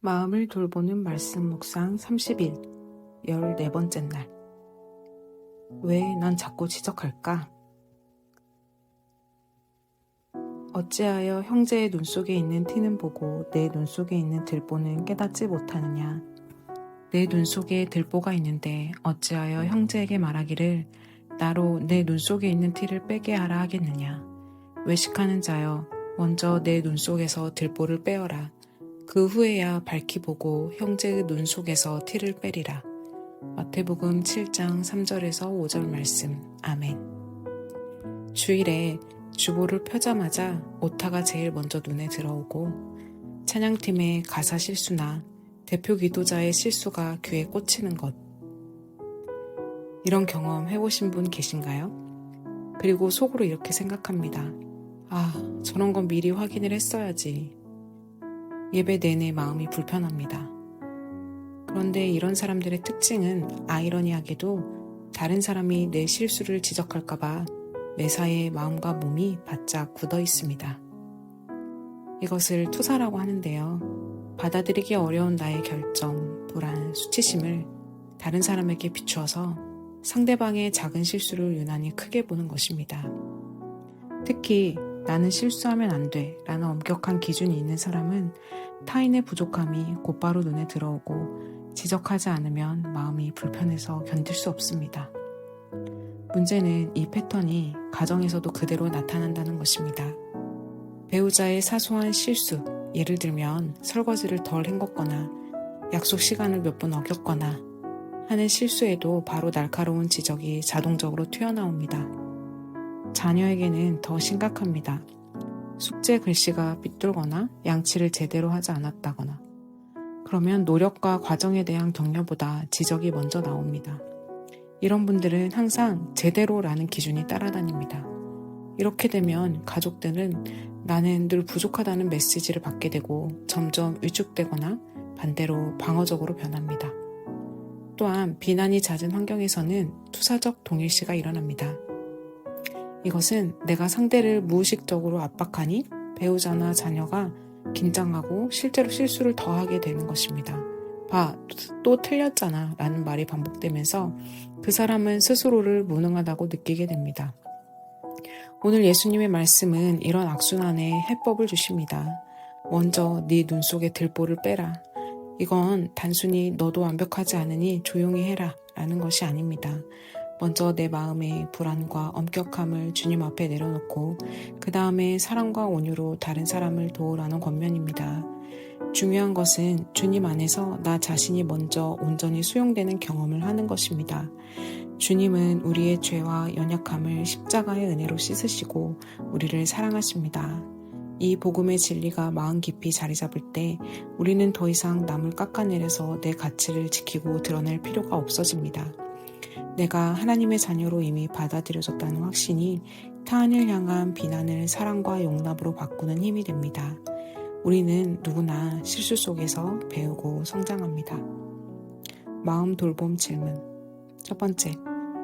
마음을 돌보는 말씀 묵상 30일, 14번째 날. 왜 난 자꾸 지적할까? 어찌하여 형제의 눈 속에 있는 티는 보고 내 눈 속에 있는 들보는 깨닫지 못하느냐? 내 눈 속에 들보가 있는데 어찌하여 형제에게 말하기를 나로 내 눈 속에 있는 티를 빼게 하라 하겠느냐? 외식하는 자여, 먼저 내 눈 속에서 들보를 빼어라. 그 후에야 밝히 보고 형제의 눈 속에서 티를 빼리라. 마태복음 7장 3절에서 5절 말씀. 아멘. 주일에 주보를 펴자마자 오타가 제일 먼저 눈에 들어오고 찬양팀의 가사 실수나 대표 기도자의 실수가 귀에 꽂히는 것. 이런 경험 해보신 분 계신가요? 그리고 속으로 이렇게 생각합니다. 아, 저런 건 미리 확인을 했어야지. 예배 내내 마음이 불편합니다. 그런데 이런 사람들의 특징은 아이러니하게도 다른 사람이 내 실수를 지적할까봐 매사에 마음과 몸이 바짝 굳어 있습니다. 이것을 투사라고 하는데요. 받아들이기 어려운 나의 결정, 불안, 수치심을 다른 사람에게 비추어서 상대방의 작은 실수를 유난히 크게 보는 것입니다. 특히 나는 실수하면 안 돼 라는 엄격한 기준이 있는 사람은 타인의 부족함이 곧바로 눈에 들어오고 지적하지 않으면 마음이 불편해서 견딜 수 없습니다. 문제는 이 패턴이 가정에서도 그대로 나타난다는 것입니다. 배우자의 사소한 실수, 예를 들면 설거지를 덜 헹궜거나 약속 시간을 몇 번 어겼거나 하는 실수에도 바로 날카로운 지적이 자동적으로 튀어나옵니다. 자녀에게는 더 심각합니다. 숙제 글씨가 삐뚤거나 양치를 제대로 하지 않았다거나 그러면 노력과 과정에 대한 격려보다 지적이 먼저 나옵니다. 이런 분들은 항상 제대로라는 기준이 따라다닙니다. 이렇게 되면 가족들은 나는 늘 부족하다는 메시지를 받게 되고 점점 위축되거나 반대로 방어적으로 변합니다. 또한 비난이 잦은 환경에서는 투사적 동일시가 일어납니다. 이것은 내가 상대를 무의식적으로 압박하니 배우자나 자녀가 긴장하고 실제로 실수를 더하게 되는 것입니다. 봐, 또 틀렸잖아 라는 말이 반복되면서 그 사람은 스스로를 무능하다고 느끼게 됩니다. 오늘 예수님의 말씀은 이런 악순환에 해법을 주십니다. 먼저 네 눈 속에 들보를 빼라. 이건 단순히 너도 완벽하지 않으니 조용히 해라 라는 것이 아닙니다. 먼저 내 마음의 불안과 엄격함을 주님 앞에 내려놓고 그 다음에 사랑과 온유로 다른 사람을 도우라는 권면입니다. 중요한 것은 주님 안에서 나 자신이 먼저 온전히 수용되는 경험을 하는 것입니다. 주님은 우리의 죄와 연약함을 십자가의 은혜로 씻으시고 우리를 사랑하십니다. 이 복음의 진리가 마음 깊이 자리 잡을 때 우리는 더 이상 남을 깎아내려서 내 가치를 지키고 드러낼 필요가 없어집니다. 내가 하나님의 자녀로 이미 받아들여졌다는 확신이 타인을 향한 비난을 사랑과 용납으로 바꾸는 힘이 됩니다. 우리는 누구나 실수 속에서 배우고 성장합니다. 마음 돌봄 질문. 첫 번째.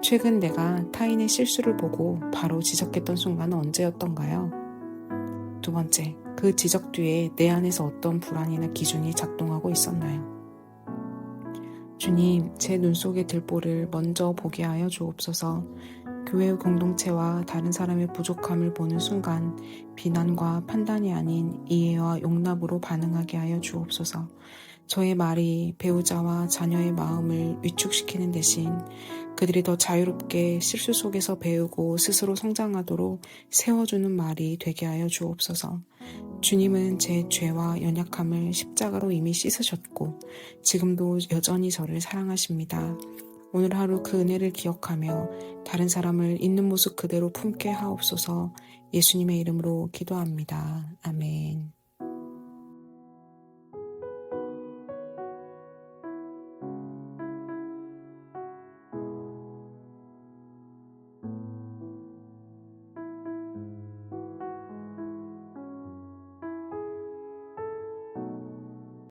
최근 내가 타인의 실수를 보고 바로 지적했던 순간은 언제였던가요? 두 번째. 그 지적 뒤에 내 안에서 어떤 불안이나 기준이 작동하고 있었나요? 주님, 제 눈 속의 들보를 먼저 보게 하여 주옵소서. 교회 공동체와 다른 사람의 부족함을 보는 순간 비난과 판단이 아닌 이해와 용납으로 반응하게 하여 주옵소서. 저의 말이 배우자와 자녀의 마음을 위축시키는 대신 그들이 더 자유롭게 실수 속에서 배우고 스스로 성장하도록 세워주는 말이 되게 하여 주옵소서. 주님은 제 죄와 연약함을 십자가로 이미 씻으셨고 지금도 여전히 저를 사랑하십니다. 오늘 하루 그 은혜를 기억하며 다른 사람을 있는 모습 그대로 품게 하옵소서 예수님의 이름으로 기도합니다. 아멘.